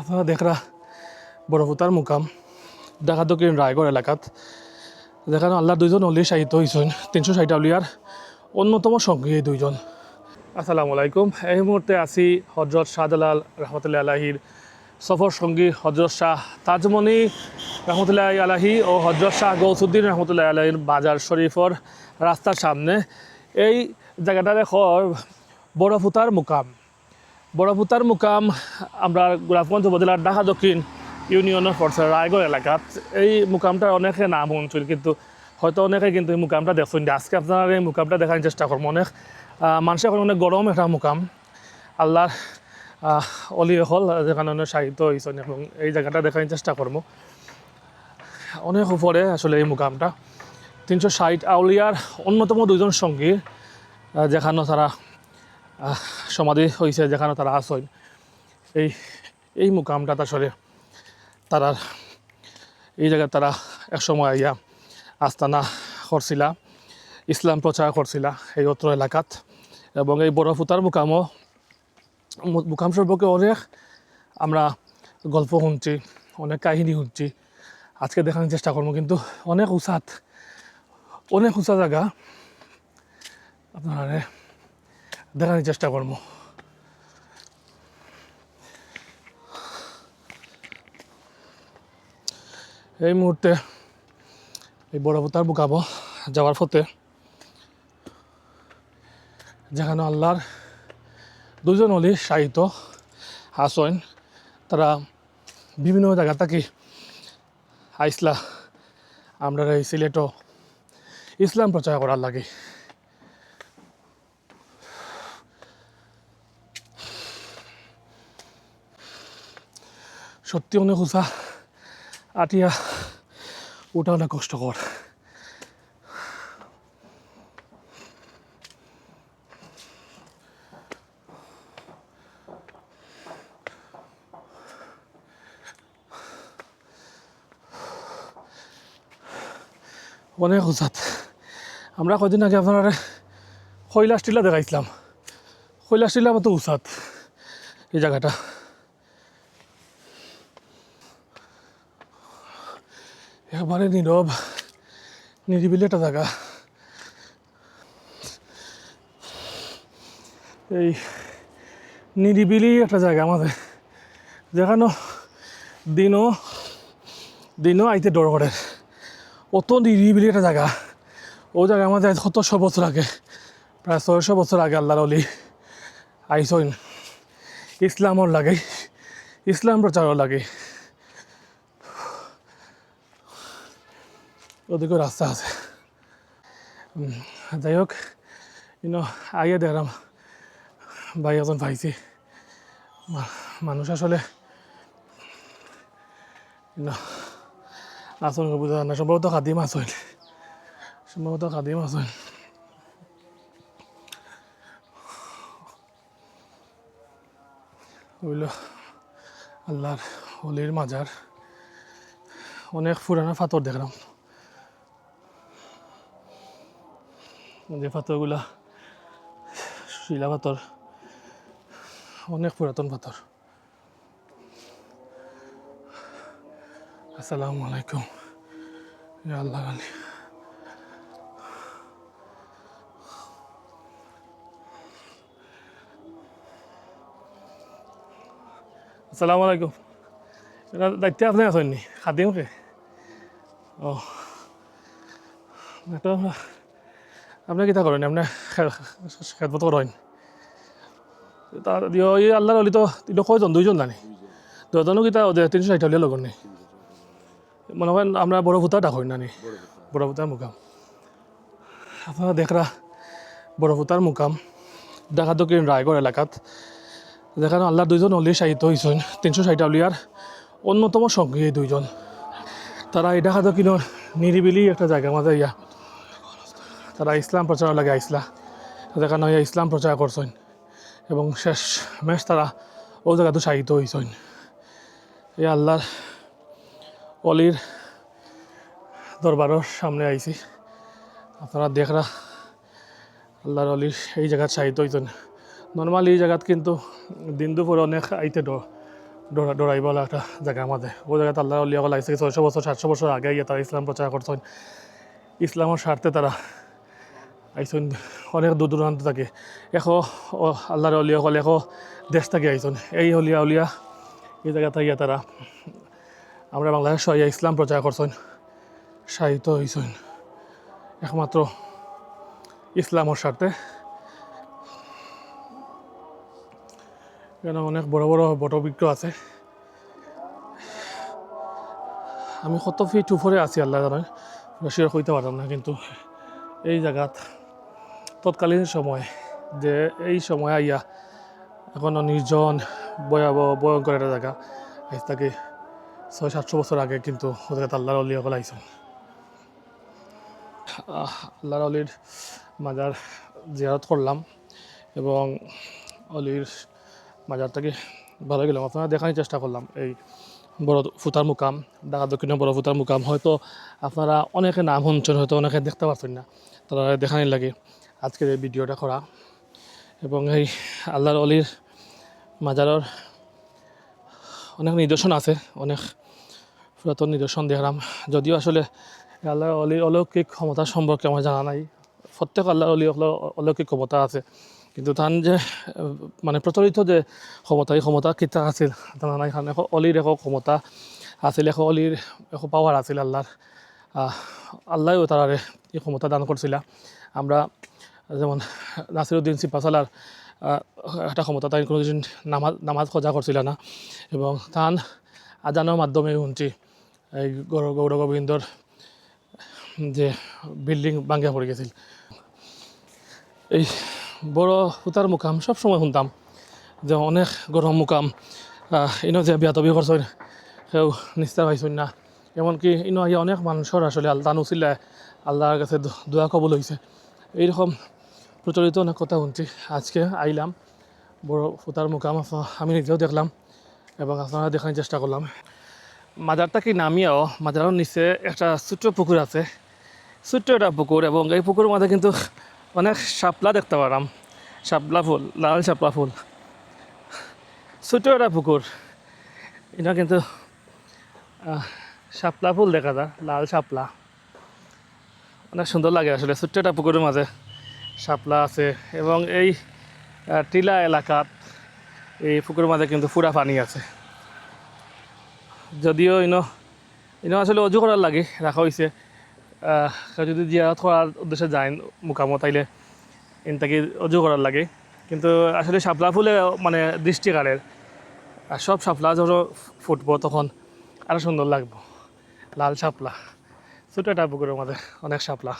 আপনারা দেখরা বড়ভূতার মুকাম। ঢাকা দক্ষিণ রায়গড় এলাকাত। যেখানে আল্লাহ দুইজন অলি সাহিত্য হয়েছেন তিনশো ষাট আউলিয়ার অন্যতম সঙ্গী দুইজন। আসসালামু আলাইকুম। এই মুহূর্তে আছি হজরত শাহজালাল রহমতুল্লাহ আলাহির সফর সঙ্গী হজরত শাহ তাজমণি রহমতুল্লাহ আলাহি ও হজরত শাহ গৌসুদ্দিন রহমতুল্লাহ আলাহির বাজার শরীফর রাস্তার সামনে। এই জায়গাটা দেখো বড়ভূতার মুকাম। বড়ভূতার মুকাম আমরা গোলাপগঞ্জ উপজেলার ঢাকা দক্ষিণ ইউনিয়নের পড়ছে রায়গড় এলাকাত। এই মুকামটার অনেকে নাম শুনছিল, কিন্তু হয়তো অনেকে কিন্তু এই মুকামটা দেখছেন আজকে আপনারা এই মুকামটা দেখার চেষ্টা করব অনেক। মানুষের এখন অনেক গরম একটা মুকাম। আল্লাহর অলি হল, যেখানে অনেক সাহিত্য হয়েছেন এবং এই জায়গাটা দেখার চেষ্টা করব। অনেক উপরে আসলে এই মুকামটা। তিনশো ষাট আউলিয়ার অন্যতম দুজন সঙ্গী যেখানে তারা সমাধি হয়েছে যেখানে তারা আসেন এই এই মুকামটা আসলে তারা এই জায়গায় তারা একসময় ইয়া আস্তানা করছিলা, ইসলাম প্রচার করছিলা এই অত্র এলাকাত। এবং এই বড়ফুতার মুকামও, মু- মুকাম সম্পর্কে অনেক আমরা গল্প শুনছি, অনেক কাহিনী শুনছি, আজকে দেখানোর চেষ্টা করব। কিন্তু অনেক উঁচাত অনেক উঁচা জায়গা আপনারা দেখানোর চেষ্টা করব। এই মুহূর্তে এই বড়ভূতার বুকাবো যাওয়ার পথে, যেখানে আল্লাহর দুজন অলি সাহিত্য হাসন, তারা বিভিন্ন জায়গা থেকে। আইসলা আমরা এই সিলেটও ইসলাম প্রচার করার লাগে। সত্যি অনেক উঁচা। আটিয়া ওটা অনেক কষ্টকর। অনেক উঁচাত। আমরা কদিন আগে আপনার কৈলাস টিলা দেখাইছিলাম। কৈলাস টিলা মতো উঁচাত এই জায়গাটা। একেবারে নীরব, নিরিবিলি একটা জায়গা। এই নিরিবিলি একটা জায়গা আমাদের। যেখানে দিনও দিনও আইতে ডর করে। অত নিরিবিলি একটা জায়গা। ও জায়গা আমাদের সতেরোশো বছর আগে, প্রায় ছয়শো বছর আগে আল্লাহর অলি আইসইন। ইসলামর লাগে, ইসলাম প্রচারও লাগে। ওদিকেও রাস্তা আছে। যাই হোক ইনো আগে দেখলাম ভাই একজন পাইছি মা- মানুষ আসলে না আসন বুঝা না সম্ভবত খাদিম আসইল সম্ভবত খাদিম আসইল হইল আল্লাহর হলির মাজার, অনেক পুরানো ফাতর দেখলাম। যে পাথরগুলা, শিলা পাথর, অনেক পুরাতন পাথর। আসসালামু আলাইকুম আল্লাহ আলী। আসসালামু আলাইকুম। এটা দায়িত্বে আপনি আছেন নি? খাদিমকে? ও। এটা আপনি কিতা করেন? আপনি খেদমত করেন? তার দিও এই আল্লাহর অলি তো তিনশো কয়জন? দুইজন জানি? দুজনও কিতা তিনশো ষাট হলে লগন নেই মনে করেন, আমরা বড় ভূতা ডাক হই নানি বড় ভূতার মুকাম। আপনারা দেখরা বড় ভূতার মুকাম। ঢাকা দক্ষিণ রায়গড় এলাকাত? যেখানে আল্লাহ দুইজন অলি সাহিত্য হয়েছেন তিনশো ষাট আউলিয়ার অন্যতম সঙ্গী এই দুইজন। তারা এই ঢাকা দক্ষিণের নিরিবিলি একটা জায়গা মাঝে ইয়া। তারা ইসলাম প্রচার লাগে আইসলা। যেখানে ইয়া ইসলাম প্রচার করছেন। এবং শেষ মেশ তারা ও জায়গাতে সাহিত্য হয়েছেন এই আল্লাহর অলির দরবারের সামনে আইছি। আপনারা দেখরা আল্লাহর অলির এই জায়গাত সাহিত্য হয়েছেন নর্মালি এই জায়গাত কিন্তু দিন দুপুরে অনেক আইতে ডোরা ডোরাইবলা একটা জায়গা আমাদের। ওই জায়গাতে আল্লাহ আলিয়া লাগছে ছয়শো বছর, সাতশো বছর আগে গিয়ে তারা ইসলাম প্রচার করছেন। ইসলামের স্বার্থে তারা আইসন অনেক দূর দূরান্ত থাকে। এখো আল্লাহর অলিয়া হল এখো দেশ থাকে আইসন এই হলিয়া অলিয়া, এই জায়গা থেকে তারা আমরা বাংলাদেশ ইয়া ইসলাম প্রচার করছেন সাহিত্য হইছেন একমাত্র ইসলামের স্বার্থে কেন অনেক বড় বড় বটবৃক্ষ আছে। আমি কত ফিট উপরে আছি আল্লাহ জানাই রশিয়া কইতে পারতাম না কিন্তু এই জায়গাত তৎকালীন সময় যে এই সময় আইয়া এখনও নির্জন, ভয়াবহ, ভয়ঙ্কর একটা জায়গা। আজ তাকে ছয়, সাতশো বছর আগে কিন্তু ওদের আল্লাহর অলি সকল আইসন আল্লাহর অলির মাজার জিয়ারত করলাম এবং অলির মাজারটাকে ভালো গেলাম। আপনারা দেখানোর চেষ্টা করলাম এই বড় ফুতার মুকাম, ঢাকা দক্ষিণে বড় ফুতার মুকাম। হয়তো আপনারা অনেকে নাম শুনছেন, হয়তো অনেকে দেখতে পারছেন না। তারা দেখানোর লাগে। আজকের এই ভিডিওটা করা। এবং এই আল্লাহর অলির মাজারের অনেক নিদর্শন আছে, অনেক পুরাতন নিদর্শন দেখলাম যদিও আসলে আল্লাহর অলির অলৌকিক ক্ষমতা সম্পর্কে আমার জানা নাই। প্রত্যেক আল্লাহর অলি, অলৌকিক ক্ষমতা আছে। কিন্তু তান যে মানে প্রচলিত যে ক্ষমতা, এই ক্ষমতা কিতা আছিল, জানা নাই। কারণ এখন অলির একো ক্ষমতা আছিল এখন অলির একো পাওয়ার আছিল আল্লাহর আল্লাহও তারারে এই ক্ষমতা দান করছিলা আমরা যেমন নাসিরুদ্দিন সিপাসালার একটা ক্ষমতা তাই কোনোদিন নামাজ নামাজ খোঁজা করছিল না। এবং তান আজানের মাধ্যমে শুনছি এই গৌর গৌর গোবিন্দর যে বিল্ডিং ভাঙ্গা পড়ে গেছিল। এই বড় হুতার মুকাম সব সময় শুনতাম, যে অনেক গরম মুকাম ইনো যে বিয়াতবি করছেন সেও নিস্তার পাইছেন না। এমনকি ইনো আগে অনেক মানুষের আসলে আল্লাহ নুসিল্লা আল্লাহর কাছে দোয়া কবল হয়েছে এইরকম প্রচলিত অনেক কথা শুনছি। আজকে আইলাম, বড় ফুতার মুকাম আমি নিজেও দেখলাম এবং আপনারা দেখানোর চেষ্টা করলাম। মাজারটা কি নামিয়েও? মাজারের নিচে একটা ছোট্ট পুকুর আছে। ছোট্ট একটা পুকুর এবং এই পুকুরের মধ্যে কিন্তু অনেক শাপলা দেখতে পারাম শাপলা ফুল, লাল শাপলা ফুল। ছোট্ট একটা পুকুর। এটা কিন্তু শাপলা ফুল দেখা যায়, লাল শাপলা। অনেক সুন্দর লাগে আসলে ছোট্ট একটা পুকুরের মাঝে। শাপলা আছে এবং এই টিলা এলাকাত এই পুকুরের মাঝে কিন্তু ফুরা পানি আছে। যদিও ইনো ইনো আসলে অজু করার লাগে, রাখা হয়েছে যদি জিয়ারত করার উদ্দেশ্যে যায় মুকামত, তাইলে ইনটাকে অজু করার লাগে। কিন্তু আসলে শাপলা ফুলে মানে দৃষ্টিকারের আর সব শাপলা যখন ফুটবো তখন আরও সুন্দর লাগবো। লাল শাপলা, ছোটো একটা পুকুরের মধ্যে অনেক শাপলা।